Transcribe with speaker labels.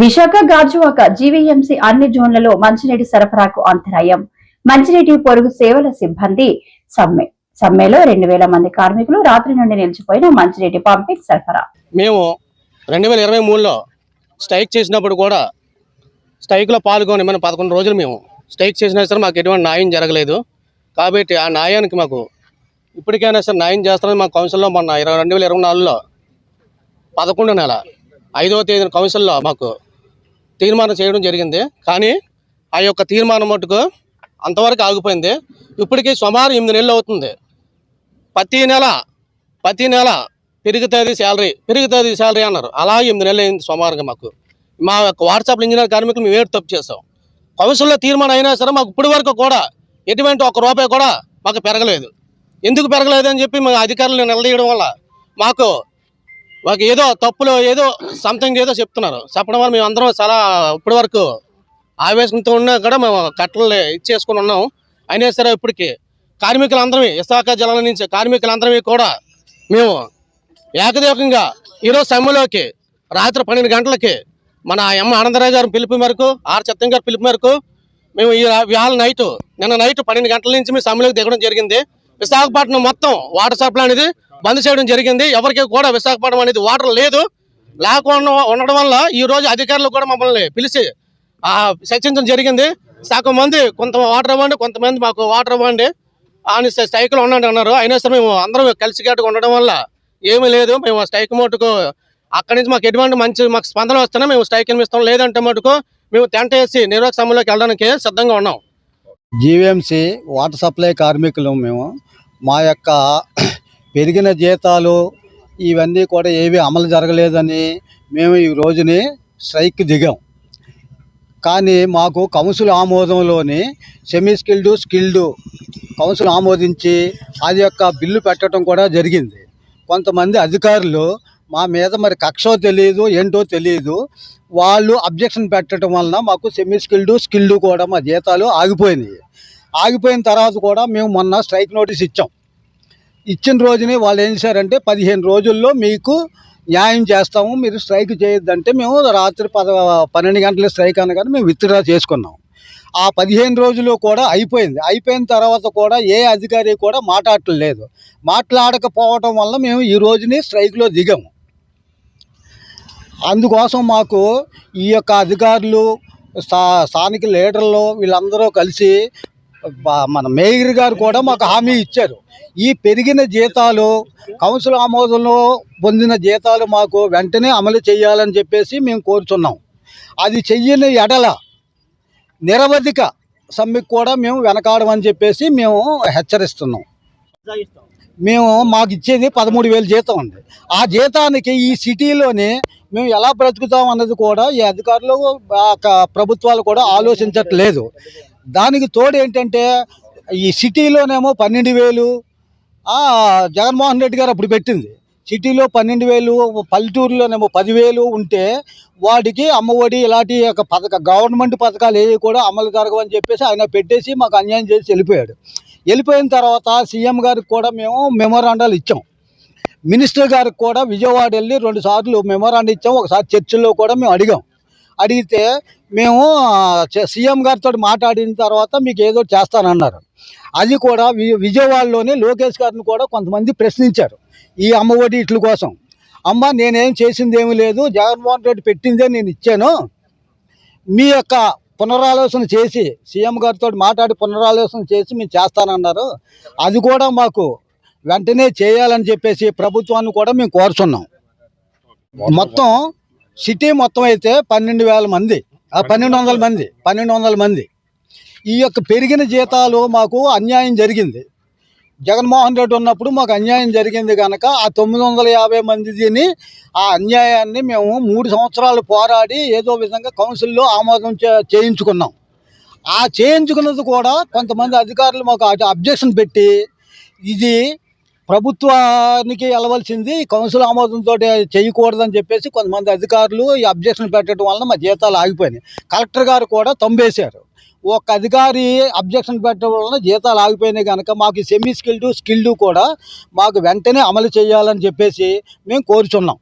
Speaker 1: Visakha Gajuwaka GVMC అన్ని జోన్లలో మంచినీటి సరఫరాకు అంతరాయం. మంచినీటి పొరుగు సేవల సిబ్బంది సమ్మె సమ్మెలో రెండు వేల మంది కార్మికులు రాత్రి నుండి నిలిచిపోయిన మంచినీటి పంపింగ్ సరఫరా.
Speaker 2: మేము రెండు వేల ఇరవై మూడులో స్ట్రైక్ చేసినప్పుడు కూడా స్ట్రైక్లో పాల్గొని మనం పదకొండు రోజులు మేము స్ట్రైక్ చేసినా సరే మాకు ఎటువంటి న్యాయం జరగలేదు. కాబట్టి ఆ న్యాయానికి మాకు ఇప్పటికైనా సరే న్యాయం చేస్తారని మా కౌన్సిల్లో మొన్న ఇరవై రెండు వేల ఇరవై నాలుగులో పదకొండు నెల ఐదవ తేదీన కౌన్సిల్లో మాకు తీర్మానం చేయడం జరిగింది. కానీ ఆ యొక్క తీర్మానం మటుకు అంతవరకు ఆగిపోయింది. ఇప్పటికీ సుమారు ఎనిమిది నెలలు అవుతుంది. ప్రతి నెల ప్రతి నెల పెరుగుతుంది శాలరీ పెరుగుతుంది శాలరీ అన్నారు. అలా ఎనిమిది నెలలు అయింది సుమారుగా మాకు. మా యొక్క వాట్సాప్లో ఇంజనీర్ కార్మికులు మేము ఏడు తప్పు చేసాం కౌన్సిల్లో తీర్మానం అయినా సరే మాకు ఇప్పటి వరకు కూడా ఎటువంటి ఒక రూపాయి కూడా మాకు పెరగలేదు. ఎందుకు పెరగలేదు అని చెప్పి మా అధికారులు నిలదీయడం వల్ల మాకు మాకు ఏదో తప్పులు ఏదో సంథింగ్ ఏదో చెప్తున్నారు. చెప్పడం వల్ల మేము అందరం చాలా ఇప్పటి వరకు ఆవేశంతో ఉన్నా కూడా మేము కట్టలు ఇచ్చేసుకుని ఉన్నాం. అయినా సరే ఇప్పటికి కార్మికులందరమే విశాఖ జిల్లాల నుంచి కార్మికులందరమే కూడా మేము ఏకదేకంగా ఈరోజు సమ్మెలోకి రాత్రి పన్నెండు గంటలకి మన ఎమ్మ ఆనందరావు గారు పిలుపు మేరకు ఆర్ సత్యం గారు పిలుపు మేరకు మేము ఈ ఇవాళ నైట్ నిన్న నైట్ పన్నెండు గంటల నుంచి మేము సమ్మెలోకి దిగడం జరిగింది. విశాఖపట్నం మొత్తం వాటర్ సప్లై అనేది బంద్ చేయడం జరిగింది. ఎవరికి కూడా విశాఖపట్నం అనేది వాటర్ లేదు. లేకుండా ఉండడం వల్ల ఈ రోజు అధికారులు కూడా మమ్మల్ని పిలిచి చర్చించడం జరిగింది. సగం మంది కొంత వాటర్ ఇవ్వండి కొంతమంది మాకు వాటర్ ఇవ్వండి అని స్ట్రైక్లో ఉండండి అన్నారు. అయినా సరే మేము అందరం కలిసికట్టుగా ఉండడం వల్ల ఏమీ లేదు. మేము ఆ స్ట్రైక్ మటుకు అక్కడి నుంచి మాకు ఎటువంటి మంచి మాకు స్పందన వస్తున్నా మేము స్ట్రైక్ ఇస్తాం లేదంటే మటుకు మేము టెంట్ వేసి నిర్వాహక సమయంలోకి వెళ్ళడానికి సిద్ధంగా ఉన్నాం.
Speaker 3: జీవీఎంసీ వాటర్ సప్లై కార్మికులు మేము. మా యొక్క పెరిగిన జీతాలు ఇవన్నీ కూడా ఏవి అమలు జరగలేదని మేము ఈ రోజుని స్ట్రైక్ దిగాం. కానీ మాకు కౌన్సిల్ ఆమోదంలోని సెమీ స్కిల్డ్ స్కిల్డ్ కౌన్సిల్ ఆమోదించి అది యొక్క బిల్లు పెట్టడం కూడా జరిగింది. కొంతమంది అధికారులు మా మీద మరి కక్షో తెలియదు ఏంటో తెలియదు వాళ్ళు అబ్జెక్షన్ పెట్టడం వలన మాకు సెమీ స్కిల్డ్ స్కిల్డ్ కూడా మా జీతాలు ఆగిపోయినాయి. ఆగిపోయిన తర్వాత కూడా మేము మొన్న స్ట్రైక్ నోటీస్ ఇచ్చాం. ఇచ్చిన రోజునే వాళ్ళు ఏం చేశారంటే పదిహేను రోజుల్లో మీకు న్యాయం చేస్తాము మీరు స్ట్రైక్ చేయొద్దంటే మేము రాత్రి పద పన్నెండు గంటల స్ట్రైక్ అనగానే మేము విత్డ్రా చేసుకున్నాం. ఆ పదిహేను రోజులు కూడా అయిపోయింది. అయిపోయిన తర్వాత కూడా ఏ అధికారి కూడా మాట్లాడలేదు మాట్లాడకపోవటం వల్ల మేము ఈ రోజుని స్ట్రైక్లో దిగాము. అందుకోసం మాకు ఈ యొక్క అధికారులు స్థా స్థానిక లీడర్లు వీళ్ళందరూ కలిసి మన మేయర్ గారు కూడా మాకు హామీ ఇచ్చారు. ఈ పెరిగిన జీతాలు కౌన్సిల్ ఆమోదంలో పొందిన జీతాలు మాకు వెంటనే అమలు చేయాలని చెప్పేసి మేము కోరుతున్నాం అది చెయ్యని ఎడల నిరవధిక సమ్మెకు కూడా మేము వెనకాడమని చెప్పేసి మేము హెచ్చరిస్తున్నాం. మేము మాకు ఇచ్చేది పదమూడు వేలు జీతం ఉంది ఆ జీతానికి ఈ సిటీలోనే మేము ఎలా బ్రతుకుతాం అన్నది కూడా ఈ అధికారులు ప్రభుత్వాలు కూడా ఆలోచించట్లేదు. దానికి తోడు ఏంటంటే ఈ సిటీలోనేమో పన్నెండు వేలు జగన్మోహన్ రెడ్డి గారు అప్పుడు పెట్టింది. సిటీలో పన్నెండు వేలు పల్లెటూరులోనేమో పదివేలు ఉంటే వాడికి అమ్మఒడి ఇలాంటి యొక్క పథక గవర్నమెంట్ పథకాలు ఏవి కూడా అమలు జరగవని చెప్పేసి ఆయన పెట్టేసి మాకు అన్యాయం చేసి వెళ్ళిపోయాడు. వెళ్ళిపోయిన తర్వాత సీఎం గారికి కూడా మేము మెమోరాండాలు ఇచ్చాం. మినిస్టర్ గారికి కూడా విజయవాడ వెళ్ళి రెండు సార్లు మెమోరాండం ఇచ్చాం. ఒకసారి చర్చిల్లో కూడా మేము అడిగాం. అడిగితే మేము సీఎం గారితో మాట్లాడిన తర్వాత మీకు ఏదో చేస్తానన్నారు. అది కూడా వి- విజయవాడలోనే లోకేష్ గారిని కూడా కొంతమంది ప్రశ్నించారు ఈ అమ్మఒడి ఇట్ల కోసం. అమ్మ నేనేం చేసింది ఏమీ లేదు జగన్మోహన్ రెడ్డి పెట్టిందే నేను ఇచ్చాను. మీ యొక్క పునరాలోచన చేసి సీఎం గారితో మాట్లాడి పునరాలోచన చేసి మేము చేస్తానన్నారు. అది కూడా మాకు వెంటనే చేయాలని చెప్పేసి ప్రభుత్వాన్ని కూడా మేము కోరుచున్నాం. మొత్తం సిటీ మొత్తం అయితే పన్నెండు వేల మంది. ఆ, పన్నెండు వందల మంది. పన్నెండు వందల మంది. ఈ యొక్క పెరిగిన జీతాలు మాకు అన్యాయం జరిగింది. జగన్మోహన్ రెడ్డి ఉన్నప్పుడు మాకు అన్యాయం జరిగింది కనుక ఆ తొమ్మిది వందల యాభై మందిని ఆ అన్యాయాన్ని మేము మూడు సంవత్సరాలు పోరాడి ఏదో విధంగా కౌన్సిల్లో ఆమోదం చే- చేయించుకున్నాం. ఆ చేయించుకున్నది కూడా కొంతమంది అధికారులు మాకు అబ్జెక్షన్ పెట్టి ఇది ప్రభుత్వానికి వెళ్ళవలసింది కౌన్సిల్ ఆమోదంతో చేయకూడదని చెప్పేసి కొంతమంది అధికారులు ఈ అబ్జెక్షన్ పెట్టడం వలన మా జీతాలు ఆగిపోయినాయి. కలెక్టర్ గారు కూడా తంబేశారు. ఒక అధికారి అబ్జెక్షన్ పెట్టడం వలన జీతాలు ఆగిపోయినాయి కనుక మాకు సెమీ స్కిల్డ్ స్కిల్డ్ కూడా మాకు వెంటనే అమలు చేయాలని చెప్పేసి మేము కోరుచున్నాం.